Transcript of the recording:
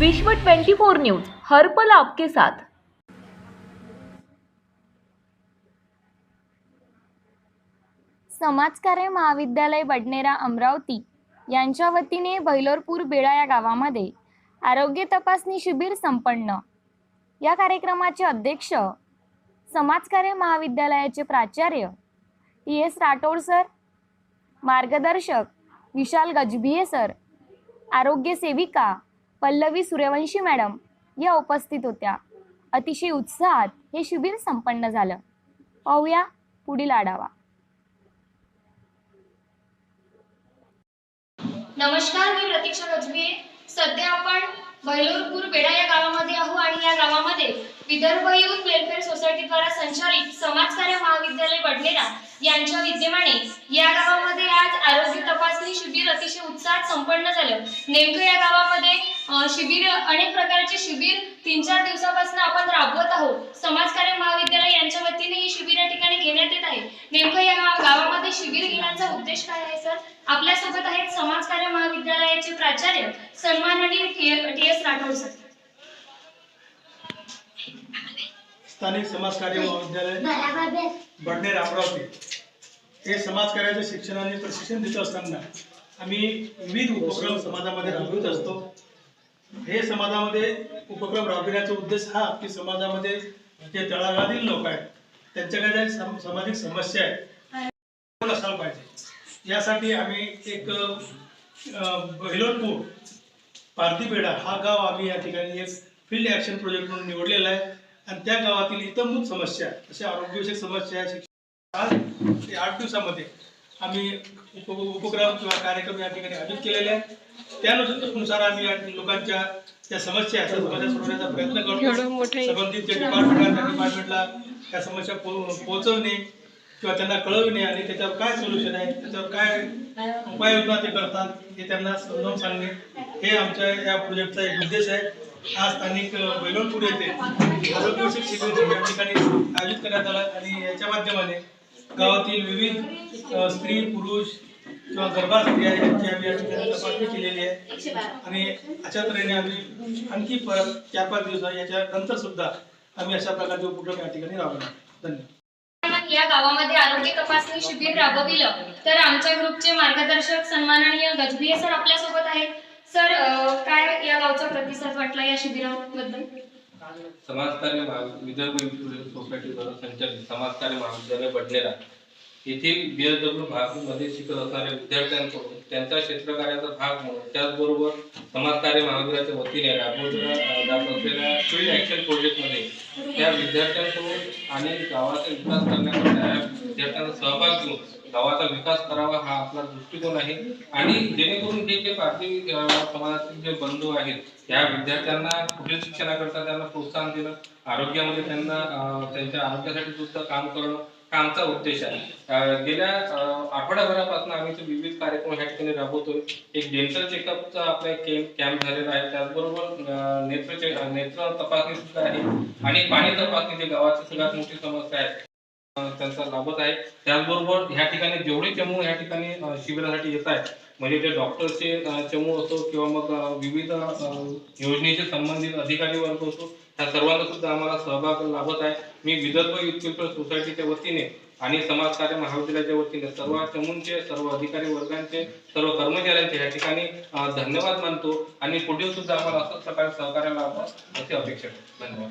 विश्व 24 न्यूज हर पल आपके साथ. समाजकार्य महाविद्यालय बडनेरा अमरावती यांच्या वतीने बैलोरपूर बेळा या गावामध्ये आरोग्य तपासणी शिबिर संपन्न. या कार्यक्रमाचे अध्यक्ष समाजकार्य महाविद्यालयाचे प्राचार्य टी एस राठोड सर मार्गदर्शक विशाल गजभिये सर आरोग्य सेविका पल्लवी सूर्यवंशी मॅडम या उपस्थित होत्या. अतिशय उत्साहात हे शिबिर संपन्न झालं. पाहूया पुढील आढावा. नमस्कार मी प्रतीक्षा गजबी सध्या आपण बैलोरपूर बेडा या गावामध्ये आहो आणि या गावामध्ये विदर्भ युथ वेलफेअर सोसायटी द्वारा संचालित समाजकार्य महाविद्यालय बडनेरा यांच्या विद्यमाने या गावामध्ये आज आरोग्य अतिशय उत्साहात संपन्न झालं. नेमकं या गावामध्ये शिबिर अनेक प्रकारचे शिबिर तीन चार दिवसापासून आपण राबवत आहोत. समाजकार्य महाविद्यालय यांच्या वतीने ही शिबिर या ठिकाणी घेण्यात येत आहे. नेमकं या गावामध्ये शिबिर घेण्याचा उद्देश काय आहे सर? आपल्यासोबत आहेत समाजकार्य महाविद्यालयाचे प्राचार्य सन्माननीय टी एस राठोड सर. स्थानिक समाजकार्य महाविद्यालय बडनेर अमरावती. हे समाजकार्याचं शिक्षण आणि प्रशिक्षण देत असताना आम्ही विविध उपक्रम समाजामध्ये राबवित असतो. हे समाजामध्ये उपक्रम राबविण्याचा उद्देश हा की समाजामध्ये जे तळागाळातील लोक आहेत त्यांच्याकडे सम- सामाजिक समस्या आहेत असायला पाहिजे? यासाठी आम्ही एक अं, बहिलोरपूर हा गाव आम्ही या ठिकाणी एक फील्ड ॲक्शन प्रोजेक्ट म्हणून निवडलेला आहे. आणि त्या गावातील इतरभूत समस्या अशा आरोग्यविषयक समस्या शिक्षण आज ते आठ दिवसामध्ये आम्ही उप उपक्रम किंवा कार्यक्रम या ठिकाणी आयोजित केलेले आहेत. त्यानुसार आम्ही या लोकांच्या ज्या समस्या आहेत त्या समस्या सोडवण्याचा प्रयत्न करतो. संबंधित जे डिपार्टमेंट आहे त्या डिपार्टमेंटला त्या समस्या पो- पोहोचवणे किंवा त्यांना कळवणे आणि त्याच्यावर काय सोल्युशन आहे त्याच्यावर काय उपाययोजना ते करतात हे त्यांना समजावून सांगणे हे आमच्या या प्रोजेक्टचा एक उद्देश आहे. आज स्थानिक वेलोरपूर येथे आरोग्यविषयक शिबिर या ठिकाणी आयोजित करण्यात आला आणि याच्या माध्यमाने गावातील विविध स्त्री पुरुष किंवा गर्भार स्त्रिया यांची आम्ही या ठिकाणी तपासणी केलेली आहे. आणि अशा तऱ्हेने आम्ही आणखी परत चार पाच दिवस याच्या नंतर सुद्धा आम्ही अशा प्रकारचे उपक्रम या ठिकाणी राबवणार धन्यवाद. या गावामध्ये आरोग्य तपासणी शिबिर राबविलं. तर आमच्या ग्रुपचे मार्गदर्शक सन्माननीय गजभिये सर आपल्यासोबत आहेत. सर काय या गावचा प्रतिसाद वाटला या शिबिराबद्दल? समाजकार्य महा- विदर्भ सोसायटी द्वारा संचालित समाजकार्य महाविद्यालय बडनेरा. येथील बी एस डब्ल्यू भागामध्ये शिकत असणाऱ्या विद्यार्थ्यांकडून त्यांच्या क्षेत्रकार्याचा भाग म्हणून त्याचबरोबर समाजकार्य महाविद्यालयाच्या वतीने राबवलेल्या जात असलेल्या फील्ड ॲक्शन प्रोजेक्टमध्ये त्या विद्यार्थ्यांकडून आणि गावाचा विकास करण्याकरता विद्यार्थ्यांचा सहभाग घेऊन गावाचा विकास करावा हा आपला दृष्टिकोन आहे. आणि जेणेकरून हे जे पारधी समाजातील जे बंधू आहेत या विद्यार्थ्यांना पुढील शिक्षणाकरता त्यांना प्रोत्साहन देणं आरोग्यामध्ये त्यांना त्यांच्या आरोग्यासाठी सुद्धा काम करणं हा आमचा उद्देश आहे. गेल्या आठवड्याभरापासून आम्ही ते विविध कार्यक्रम ह्या ठिकाणी राबवतोय. एक डेंटल चेकअपचा आपला एक कॅम्प कॅम्प झालेला आहे. त्याचबरोबर नेत्र नेत्र तपासणी सुद्धा आहे. आणि पाणी तपासणी जे गावाची सगळ्यात मोठी समस्या आहे त्यांचा लाभत आहे. त्याचबरोबर ह्या ठिकाणी जेवढे चमू या ठिकाणी शिबिरासाठी येत आहेत म्हणजे ते डॉक्टरचे चमू असो किंवा मग विविध योजनेचे योजनेशी संबंधित अधिकारी वर्ग असो ह्या सर्वांचा सुद्धा आम्हाला सहभाग लाभत आहे. मी विदर्भ युथ सोसायटीच्या वतीने आणि समाजकार्य महाविद्यालयाच्या वतीने सर्व चमूंचे सर्व अधिकारी वर्गांचे सर्व कर्मचाऱ्यांचे या ठिकाणी धन्यवाद मानतो आणि पुढील सुद्धा आम्हाला असंच प्रकारे सहकार्य लाभावं अशी अपेक्षा धन्यवाद.